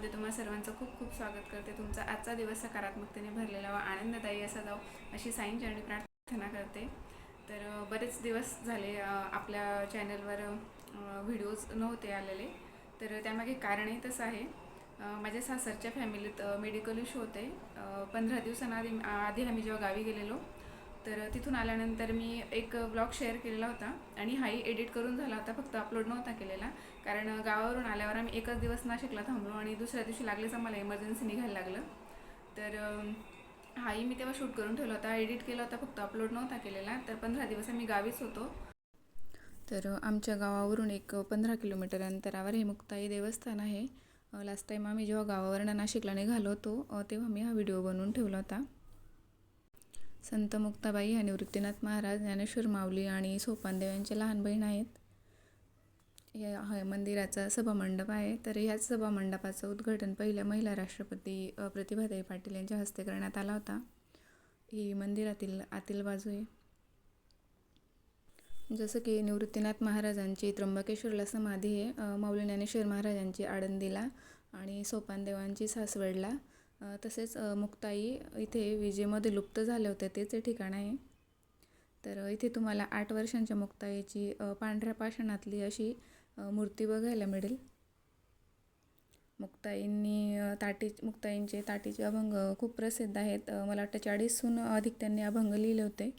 व्हिडिओमध्ये तुम्हा सर्वांचं खूप खूप स्वागत करते. तुमचा आजचा दिवस सकारात्मकतेने भरलेला व आनंददायी असा जाऊ अशी साईं चरणी प्रार्थना करते. तर बरेच दिवस झाले आपल्या चॅनलवर व्हिडिओज नव्हते आलेले. तर त्यामागे कारणही तसं आहे. माझ्या सासरच्या फॅमिलीत मेडिकल इश्यू होते. पंधरा दिवसांआधी आधी आम्ही जेव्हा गावी गेलेलो तर तिथून आल्यानंतर मी एक ब्लॉग शेअर केलेला होता आणि हाही एडिट करून झाला होता फक्त अपलोड नव्हता केलेला. कारण गावावरून आल्यावर आम्ही एकच दिवस नाशिकला थांबलो आणि दुसऱ्या दिवशी लागलेच आम्हाला इमर्जन्सी निघायला लागलं. तर हाही मी तेव्हा शूट करून ठेवला होता एडिट केला होता फक्त अपलोड नव्हता केलेला. तर पंधरा दिवस आम्ही गावीच होतो. तर आमच्या गावावरून एक पंधरा किलोमीटर अंतरावर हे मुक्ताई देवस्थान आहे. लास्ट टाईम आम्ही जेव्हा गावावरनं नाशिकला निघालो होतो तेव्हा मी हा व्हिडिओ बनवून ठेवला होता. संत मुक्ताबाई आणि वृत्तीनाथ महाराज ज्ञानेश्वर माऊली आणि सोपानदेव यांच्या लहान बहीण आहेत. या हा मंदिराचा सभामंडप आहे. तर ह्याच सभामंडपाचं उद्घाटन पहिल्या महिला राष्ट्रपती प्रतिभाताई पाटील यांच्या हस्ते करण्यात आला होता. ही मंदिरातील आतील बाजू आहे. जसं की निवृत्तीनाथ महाराजांची त्र्यंबकेश्वरला समाधी आहे. माऊली ज्ञानेश्वर महाराजांची आळंदीला आणि सोपानदेवांची सासवडला. तसेच मुक्ताई इथे विजेमध्ये लुप्त झाले होते तेच हे ठिकाण आहे. तर इथे तुम्हाला आठ वर्षांच्या मुक्ताईची पांढऱ्या पाषाणातली अशी मूर्ती बघायला मिळेल. मुक्ताईंनी ताटी मुक्ताईंचे ताटीचे अभंग खूप प्रसिद्ध आहेत. मला वाटतं चाळीसहून अधिक त्यांनी अभंग लिहिले होते.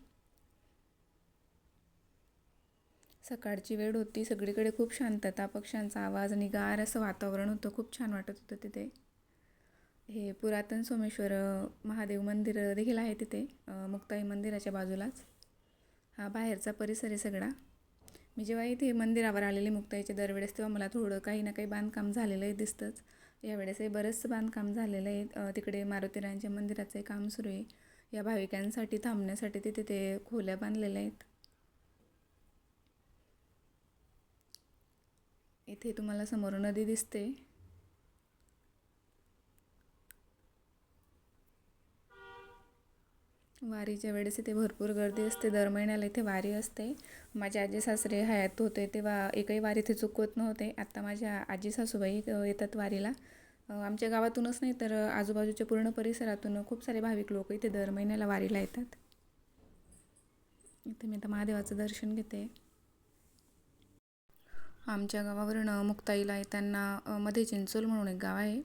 सकाळची वेळ होती सगळीकडे खूप शांतता पक्ष्यांचा आवाज आणि गार असं वातावरण होतं. खूप छान वाटत होतं तिथे. हे पुरातन सोमेश्वर महादेव मंदिर देखील आहे तिथे मुक्ताई मंदिराच्या बाजूलाच. हा बाहेरचा परिसर आहे सगळा. मी जेव्हा इथे मंदिरावर आलेले मुक्ताईचे दरवेळेस तेव्हा मला थोडं काही ना काही बांधकाम झालेलं आहे दिसतंच यावेळेसही बरंचसं बांधकाम झालेलं आहे. तिकडे मारुतीरायांच्या मंदिराचं काम सुरू आहे. या भाविकांसाठी थांबण्यासाठी तिथे ते खोल्या बांधलेल्या आहेत. इथे तुम्हाला समोर नदी दिसते. वारीच्या वेळेस इथे भरपूर गर्दी असते. दर महिन्याला इथे वारी असते. माझे आजी सासरे हयात होते तेव्हा एकही वारी इथे चुकवत नव्हते. आत्ता माझ्या आजी सासूबाई येतात वारीला. आमच्या गावातूनच नाही तर आजूबाजूच्या पूर्ण परिसरातून खूप सारे भाविक लोक इथे दर महिन्याला वारीला येतात. इथे मी आता महादेवाचं दर्शन घेते. आमच्या गावावरून मुक्ताईला येताना मध्ये चिंचोल म्हणून एक गाव आहे.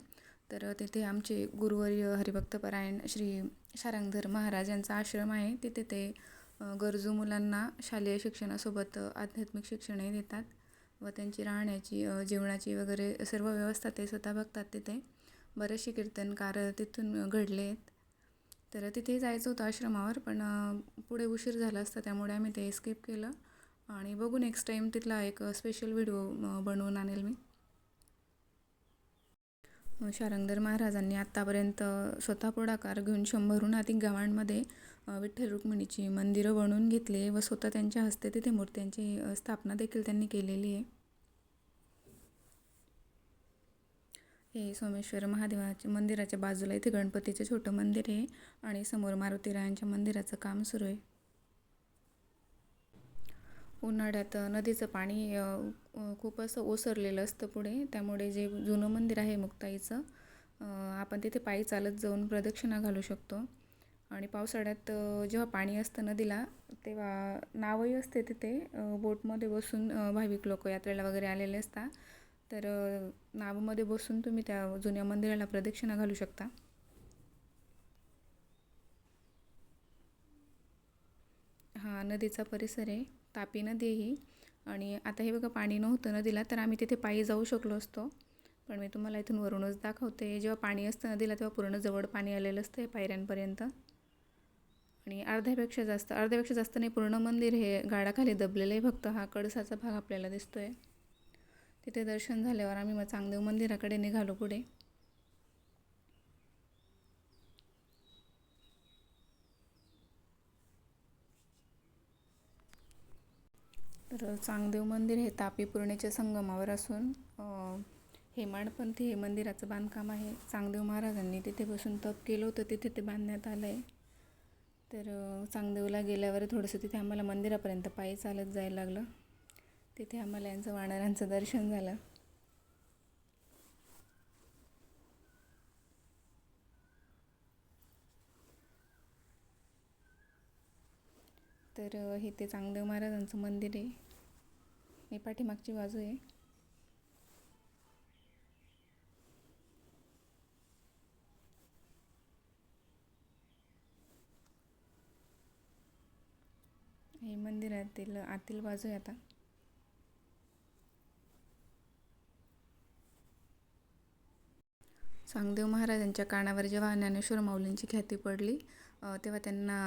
तर तिथे आमचे गुरुवर्य हरिभक्तपरायण श्री शारंगधर महाराजांचा आश्रम आहे. तिथे ते गरजू मुलांना शालेय शिक्षणासोबत आध्यात्मिक शिक्षणही देतात व त्यांची राहण्याची जेवणाची वगैरे सर्व व्यवस्था ते स्वतः बघतात तिथे. बरेचसे कीर्तनकार तिथून घडले आहेत. तर तिथे जायचं होतं आश्रमावर पण पुढे उशीर झाला असता त्यामुळे आम्ही ते स्किप केलं. आणि बघू नेक्स्ट टाईम तिथला एक स्पेशल व्हिडिओ बनवून आणेल मी. शारंगधर महाराजांनी आत्तापर्यंत स्वतः पुढाकार घेऊन शंभरहून अधिक गावांमध्ये विठ्ठल रुक्मिणीची मंदिरं बनवून घेतले व स्वतः त्यांच्या हस्ते तिथे मूर्त्यांची स्थापना देखील त्यांनी केलेली आहे. हे सोमेश्वर महादेवाच्या मंदिराच्या बाजूला इथे गणपतीचं छोटं मंदिर आहे आणि समोर मारुतीरायांच्या मंदिराचं काम सुरू आहे. उन्हाळ्यात नदीचं पाणी खूप असं ओसरलेलं असतं पुढे. त्यामुळे जे जुनं मंदिर आहे मुक्ताईचं आपण तिथे पायी चालत जाऊन प्रदक्षिणा घालू शकतो. आणि पावसाळ्यात जेव्हा पाणी असतं नदीला तेव्हा नावही असते तिथे बोटमध्ये बसून भाविक लोक यात्रेला वगैरे आलेले असतात. तर नावमध्ये बसून तुम्ही त्या जुन्या मंदिराला प्रदक्षिणा घालू शकता. हा नदीचा परिसर आहे. तापी नदी ही आणि आता हे बघा पाणी नव्हतं नदीला तर आम्ही तिथे पायी जाऊ शकलो असतो. पण मी तुम्हाला इथून वरूनच दाखवते. जेव्हा पाणी असतं नदीला तेव्हा पूर्ण जवळ पाणी आलेलं असतं हे पायऱ्यांपर्यंत. आणि अर्ध्यापेक्षा जास्त अर्ध्यापेक्षा जास्त नाही पूर्ण मंदिर हे गाडाखाली दबलेलं आहे फक्त. हा कळसाचा भाग आपल्याला दिसतो आहे तिथे दर्शन झाल्यावर आम्ही मग चांगदेव मंदिराकडे निघालो पुढे. तर चांगदेव मंदिर हे तापी पूर्णेच्या संगमावर असून हेमाडपंथी हे मंदिराचं बांधकाम आहे. चांगदेव महाराजांनी तिथे बसून तप केलं होतं तिथे ते बांधण्यात आलं आहे तर चांगदेवला गेल्यावर थोडंसं तिथे आम्हाला मंदिरापर्यंत पायी चालत जायला लागलं. तिथे आम्हाला यांचं वानरांचं दर्शन झालं. तर हे ते चांगदेव महाराजांचं मंदिर आहे. हे पाठीमागची बाजू आहे. हे मंदिरातील आतील बाजू आहे आता. चांगदेव महाराजांच्या कानावर जेव्हा ज्ञानेश्वर माऊलींची ख्याती पडली तेव्हा त्यांना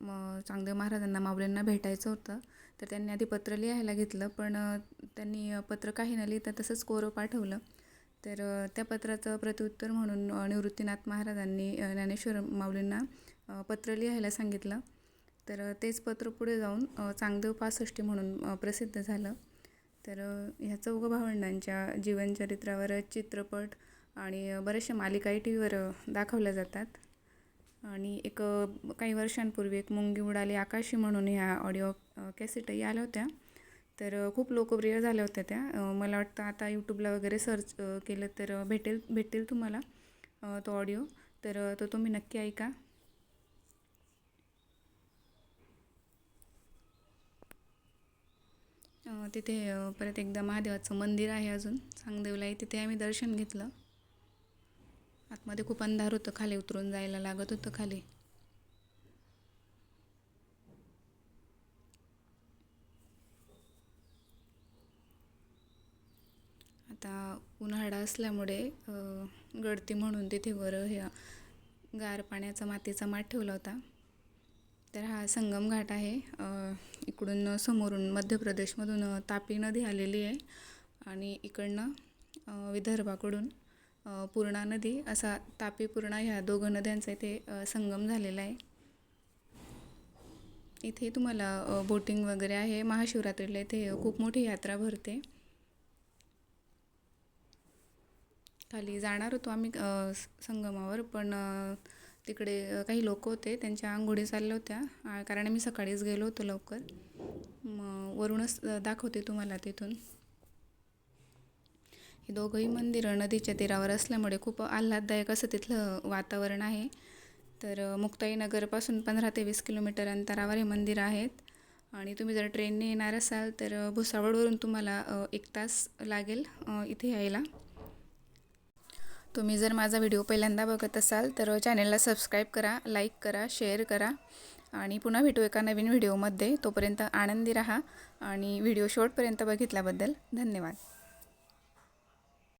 म, चांगदेव महाराजांना माऊलींना भेटायचं होतं. तर त्यांनी आधी पत्र लिहायला घेतलं पण त्यांनी पत्र काही न लिहिता तसंच कोरं पाठवलं. तर त्या पत्राचं प्रत्युत्तर म्हणून निवृत्तीनाथ महाराजांनी ज्ञानेश्वर माऊलींना पत्र लिहायला सांगितलं. तर तेच पत्र पुढे जाऊन चांगदेव पासष्टी म्हणून प्रसिद्ध झालं. तर ह्या चौघ भावंडांच्या जीवनचरित्रावर चित्रपट आणि बऱ्याचशा मालिकाही टी व्हीवर दाखवल्या जातात. आणि एक काही वर्षांपूर्वी एक मुंगी उडाली आकाशी म्हणून ह्या ऑडिओ कॅसेटही आल्या होत्या. तर खूप लोकप्रिय झाल्या होत्या त्या. मला वाटतं आता यूट्यूबला वगैरे सर्च केलं तर भेटेल भेटेल तुम्हाला तो ऑडिओ. तर तो तुम्ही नक्की ऐका. तिथे परत एकदा महादेवाचं मंदिर आहे अजून. सांगदेवला आहे तिथे आम्ही दर्शन घेतलं. आतमध्ये खूप अंधार होतं खाली उतरून जायला लागत होतं खाली. आता उन्हाळा असल्यामुळे गळती म्हणून तिथे वर हे गार पाण्याचा मातीचा माठ ठेवला होता. तर हा संगम घाट आहे. इकडून समोरून मध्य प्रदेशमधून तापी नदी आलेली आहे आणि इकडनं विदर्भाकडून पूर्णा नदी असा तापी पूर्णा ह्या दोघं नद्यांचा इथे संगम झालेला आहे. इथे तुम्हाला बोटिंग वगैरे आहे. महाशिवरात्रीला इथे खूप मोठी यात्रा भरते. खाली जाणार होतो आम्ही संगमावर पण तिकडे काही लोक होते. त्यांच्या आंघोळी चालल्या होत्या. कारण आम्ही सकाळीच गेलो होतो लवकर. मग वरूनच दाखवते तुम्हाला तिथून. हे दोघंही मंदिरं नदीच्या तीरावर असल्यामुळे खूप आल्हाददायक असं तिथलं वातावरण आहे. तर मुक्ताईनगरपासून पंधरा ते वीस किलोमीटर अंतरावर हे मंदिर आहेत. आणि तुम्ही जर ट्रेनने येणार असाल तर भुसावळवरून तुम्हाला एक तास लागेल इथे यायला. तुम्ही जर माझा व्हिडिओ पहिल्यांदा बघत असाल तर चॅनलला सबस्क्राईब करा लाईक करा शेअर करा. आणि पुन्हा भेटू एका नवीन व्हिडिओमध्ये. तोपर्यंत आनंदी राहा आणि व्हिडिओ शेवटपर्यंत बघितल्याबद्दल धन्यवाद.